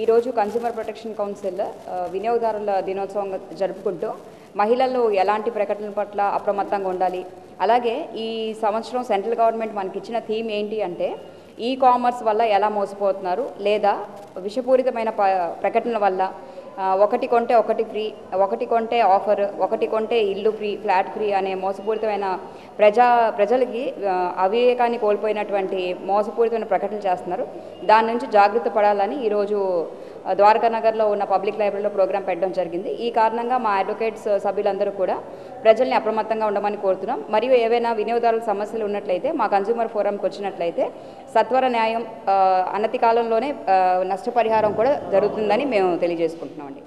ఈరోజు consumer protection council వినియోగదారుల దినోత్సవం జరుపుకుంటూ మహిళలు ఎలాంటి ప్రకటనల పట్ల అప్రమత్తంగా ఉండాలి? అలాగే ఈ సంవత్సరం సెంట్రల్ గవర్నమెంట్ మనకి ఇచ్చిన థీమ్ ఏంటి అంటే ఈ కామర్స్ వల్ల ఎలా మోసపోతున్నారు? లేదా విషపూరితమైన ప ప్రకటనల వల్ల ఒకటి కొంటే ఒకటి ఫ్రీ ఒకటి కొంటే ఆఫర్ ఒకటి కొంటే ఇల్లు ఫ్రీ ఫ్లాట్ ఫ్రీ అనే మోసపూరితమైన ప్రజా ప్రజలకి అవివేకాన్ని కోల్పోయినటువంటి మోసపూరితమైన ప్రకటనలు చేస్తున్నారు. దాని నుంచి జాగ్రత్త పడాలని ఈరోజు ద్వారకా నగర్లో ఉన్న పబ్లిక్ లైబ్రరీలో ప్రోగ్రాం పెట్టడం జరిగింది. ఈ కారణంగా మా అడ్వకేట్స్ సభ్యులందరూ కూడా ప్రజల్ని అప్రమత్తంగా ఉండమని కోరుతున్నాం. మరియు ఏవైనా వినియోగదారుల సమస్యలు ఉన్నట్లయితే మా కన్జ్యూమర్ ఫోరంకి వచ్చినట్లయితే సత్వర న్యాయం అనతి కాలంలోనే నష్టపరిహారం కూడా జరుగుతుందని మేము తెలియజేసుకుంటున్నామండి.